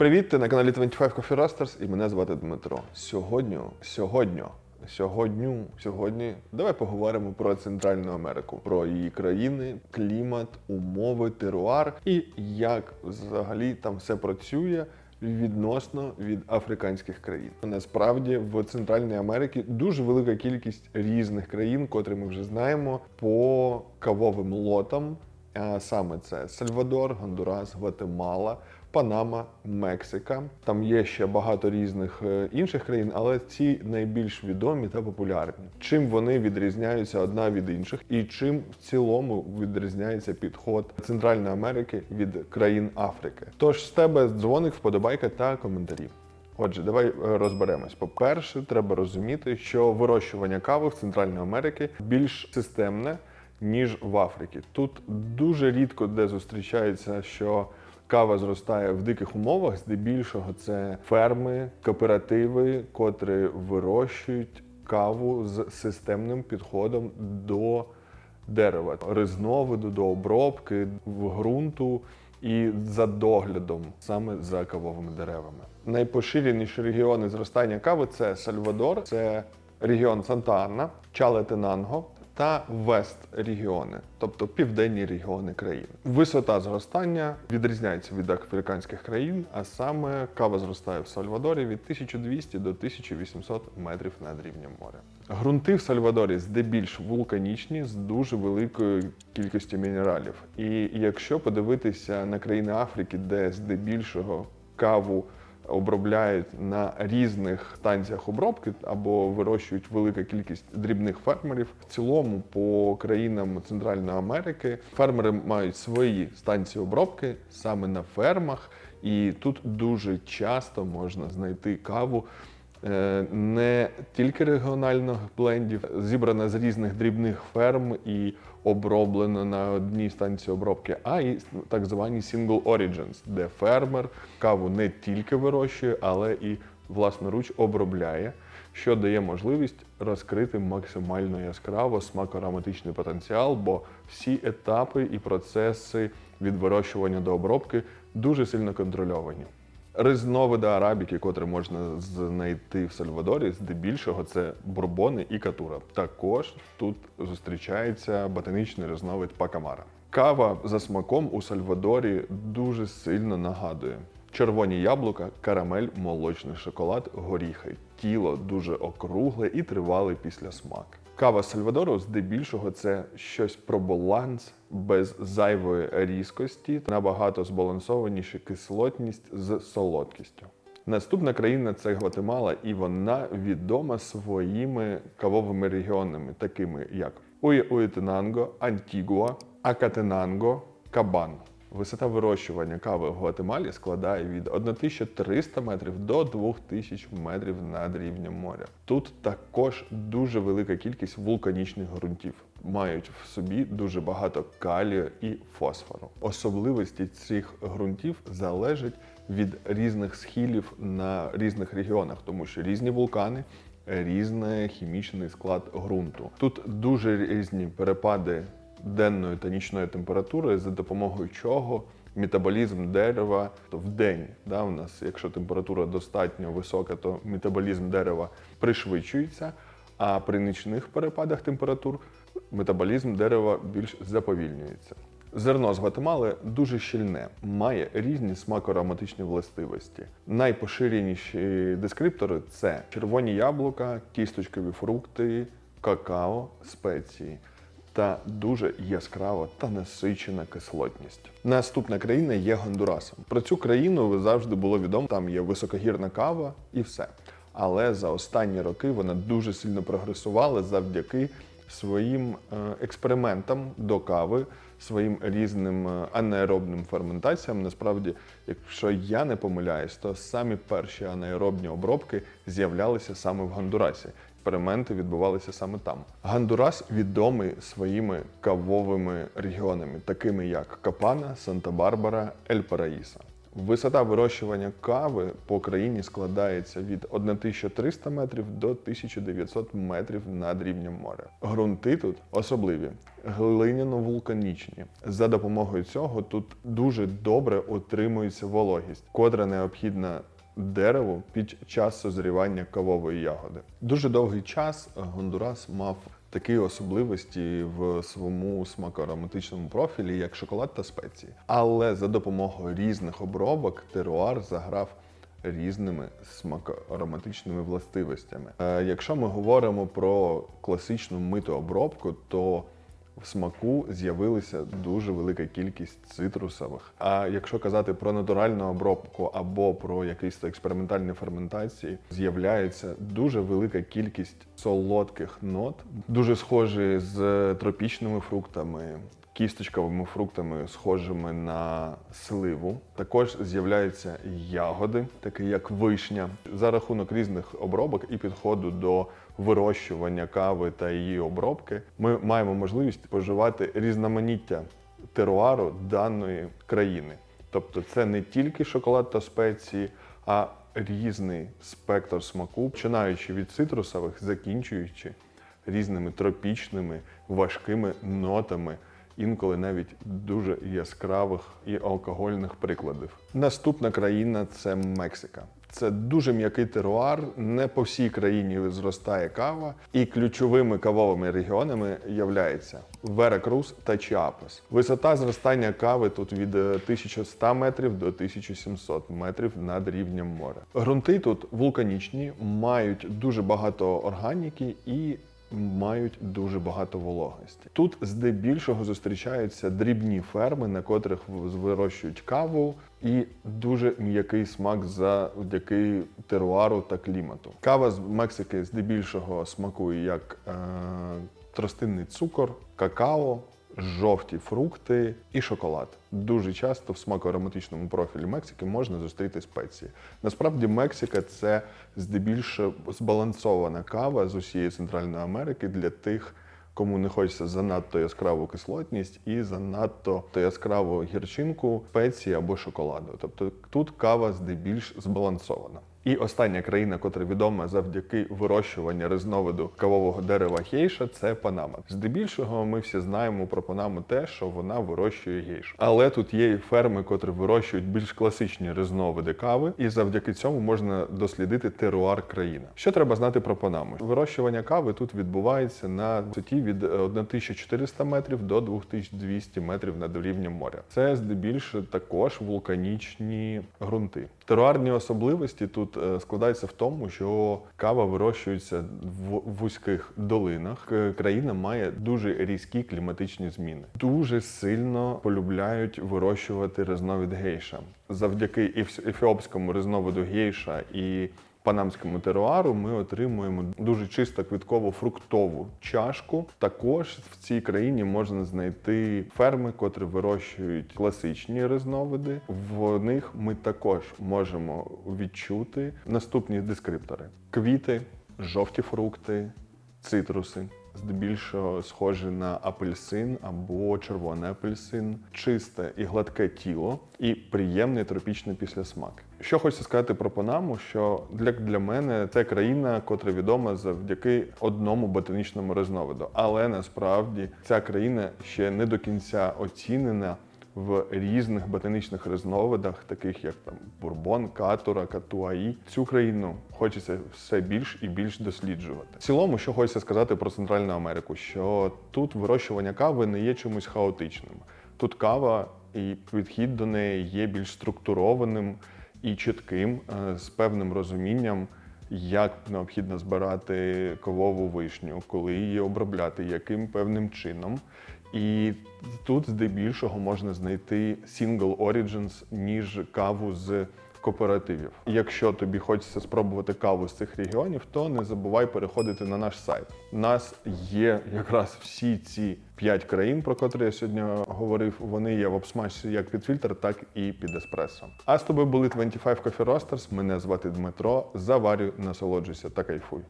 Привіт, ти на каналі 25 Coffee Roasters і мене звати Дмитро. Сьогодні, сьогодні, сьогодні, сьогодні давай поговоримо про Центральну Америку, про її країни, клімат, умови, теруар і як взагалі там все працює. Відносно від африканських країн насправді в Центральній Америці дуже велика кількість різних країн, котрі ми вже знаємо по кавовим лотам. А саме це Сальвадор, Гондурас, Гватемала, Панама, Мексика. Там є ще багато різних е, інших країн, але ці найбільш відомі та популярні. Чим вони відрізняються одна від інших, і чим в цілому відрізняється підход Центральної Америки від країн Африки. Тож з тебе дзвоник, вподобайка та коментарі. Отже, давай е, розберемось. По-перше, треба розуміти, що вирощування кави в Центральній Америці більш системне, ніж в Африці. Тут дуже рідко де зустрічається, що кава зростає в диких умовах, здебільшого це ферми, кооперативи, котрі вирощують каву з системним підходом до дерева, різновиду, до обробки в ґрунту і за доглядом саме за кавовими деревами. Найпоширеніші регіони зростання кави це Сальвадор, це регіон Санта-Анна, Чалетенанго та Вест регіони, тобто південні регіони країни. Висота зростання відрізняється від африканських країн, а саме кава зростає в Сальвадорі від 1200 до 1800 метрів над рівнем моря. Грунти в Сальвадорі здебільш вулканічні з дуже великою кількістю мінералів. І якщо подивитися на країни Африки, де здебільшого каву обробляють на різних станціях обробки або вирощують велика кількість дрібних фермерів. В цілому, по країнам Центральної Америки фермери мають свої станції обробки саме на фермах, і тут дуже часто можна знайти каву. Е, Не тільки регіональних блендів, зібрана з різних дрібних ферм і оброблена на одній станції обробки, а й так звані single origins, де фермер каву не тільки вирощує, але і власноруч обробляє, що дає можливість розкрити максимально яскраво смакоароматичний потенціал, бо всі етапи і процеси від вирощування до обробки дуже сильно контрольовані. Різновиди арабіки, котрі можна знайти в Сальвадорі, здебільшого це бурбони і катура. Також тут зустрічається ботанічний різновид пакамара. Кава за смаком у Сальвадорі дуже сильно нагадує. Червоні яблука, карамель, молочний шоколад, горіхи. Тіло дуже округле і тривалий після смак. Кава Сальвадору здебільшого це щось про баланс без зайвої різкості, набагато збалансованіша кислотність з солодкістю. Наступна країна це Гватемала, і вона відома своїми кавовими регіонами, такими як Ує-Уєтенанго, Антігуа, Акатенанго, Кабан. Висота вирощування кави в Гватемалі складає від 1300 метрів до 2000 метрів над рівнем моря. Тут також дуже велика кількість вулканічних ґрунтів. Мають в собі дуже багато калію і фосфору. Особливості цих ґрунтів залежать від різних схилів на різних регіонах, тому що різні вулкани різний хімічний склад ґрунту. Тут дуже різні перепади денної та нічної температури, за допомогою чого метаболізм дерева в день. Да, у нас, якщо температура достатньо висока, то метаболізм дерева пришвидшується, а при нічних перепадах температур метаболізм дерева більш заповільнюється. Зерно з Гватемали дуже щільне, має різні смакоароматичні властивості. Найпоширеніші дескриптори це червоні яблука, кісточкові фрукти, какао, спеції та дуже яскрава та насичена кислотність. Наступна країна є Гондурасом. Про цю країну завжди було відомо, там є високогірна кава і все. Але за останні роки вона дуже сильно прогресувала завдяки своїм е, експериментам до кави, своїм різним е, анаеробним ферментаціям. Насправді, якщо я не помиляюсь, то самі перші анаеробні обробки з'являлися саме в Гондурасі. Експерименти відбувалися саме там. Гондурас відомий своїми кавовими регіонами, такими як Капана, Санта-Барбара, Ель Параїса. Висота вирощування кави по країні складається від 1300 метрів до 1900 метрів над рівнем моря. Грунти тут особливі, глиняно-вулканічні. За допомогою цього тут дуже добре отримується вологість, котра необхідна дереву під час созрівання кавової ягоди. Дуже довгий час Гондурас мав такі особливості в своєму смакоароматичному профілі, як шоколад та спеції. Але за допомогою різних обробок теруар заграв різними смакоароматичними властивостями. Е, Якщо ми говоримо про класичну миту обробку, то в смаку з'явилася дуже велика кількість цитрусових. А якщо казати про натуральну обробку або про якісь експериментальні ферментації, з'являється дуже велика кількість солодких нот, дуже схожі з тропічними фруктами. Кісточковими фруктами, схожими на сливу. Також з'являються ягоди, такі як вишня. За рахунок різних обробок і підходу до вирощування кави та її обробки, ми маємо можливість споживати різноманіття теруару даної країни. Тобто, це не тільки шоколад та спеції, а різний спектр смаку, починаючи від цитрусових, закінчуючи різними тропічними важкими нотами інколи навіть дуже яскравих і алкогольних прикладів. Наступна країна це Мексика. Це дуже м'який теруар. Не по всій країні зростає кава, і ключовими кавовими регіонами являються Веракрус та Чіапас. Висота зростання кави тут від е, 1100 метрів до 1700 метрів над рівнем моря. Грунти тут вулканічні, мають дуже багато органіки і мають дуже багато вологості. Тут здебільшого зустрічаються дрібні ферми, на котрих вирощують каву, і дуже м'який смак завдяки теруару та клімату. Кава з Мексики здебільшого смакує як е, тростинний цукор, какао. Жовті фрукти і шоколад. Дуже часто в смакоароматичному профілі Мексики можна зустріти спеції. Насправді, Мексика це здебільшого збалансована кава з усієї Центральної Америки для тих, кому не хочеться занадто яскраву кислотність і занадто яскраву гірчинку, спеції або шоколаду. Тобто тут кава здебільш збалансована. І остання країна, котра відома завдяки вирощуванню різновиду кавового дерева гейша, це Панама. Здебільшого ми всі знаємо про Панаму те, що вона вирощує гейшу. Але тут є і ферми, котрі вирощують більш класичні різновиди кави, і завдяки цьому можна дослідити теруар країни. Що треба знати про Панаму? Вирощування кави тут відбувається на висоті від е, 1400 метрів до 2200 метрів над рівнем моря. Це здебільше також вулканічні ґрунти. Теруарні особливості тут е, складається в тому, що кава вирощується в вузьких долинах. Країна має дуже різкі кліматичні зміни. Дуже сильно полюбляють вирощувати різновид гейша. Завдяки ефіопському різновиду гейша і панамському теруару ми отримуємо дуже чисто квітково фруктову чашку. Також в цій країні можна знайти ферми, котрі вирощують класичні різновиди. В них ми також можемо відчути наступні дескриптори: квіти, жовті фрукти, цитруси. Здебільшого схожі на апельсин або червоний апельсин, чисте і гладке тіло і приємний тропічний післясмак. Що хочеться сказати про Панаму, що для, для мене це країна, котра відома завдяки одному ботанічному різновиду. Але насправді ця країна ще не до кінця оцінена в різних ботанічних різновидах, таких як там бурбон, катура, катуаї. Цю країну хочеться все більш і більш досліджувати. В цілому, що хочеться сказати про Центральну Америку, що тут вирощування кави не є чимось хаотичним. Тут кава і підхід до неї є більш структурованим і чітким, е, з певним розумінням. Як необхідно збирати колову вишню, коли її обробляти, яким певним чином. І тут здебільшого можна знайти single origins, ніж каву з кооперативів. Якщо тобі хочеться спробувати каву з цих регіонів, то не забувай переходити на наш сайт. У нас є якраз всі ці п'ять країн, про котрі я сьогодні говорив. Вони є в обсмажці як під фільтр, так і під еспресо. А з тобою були 25 Coffee Roasters. Мене звати Дмитро. Заварю, насолоджуйся та кайфуй.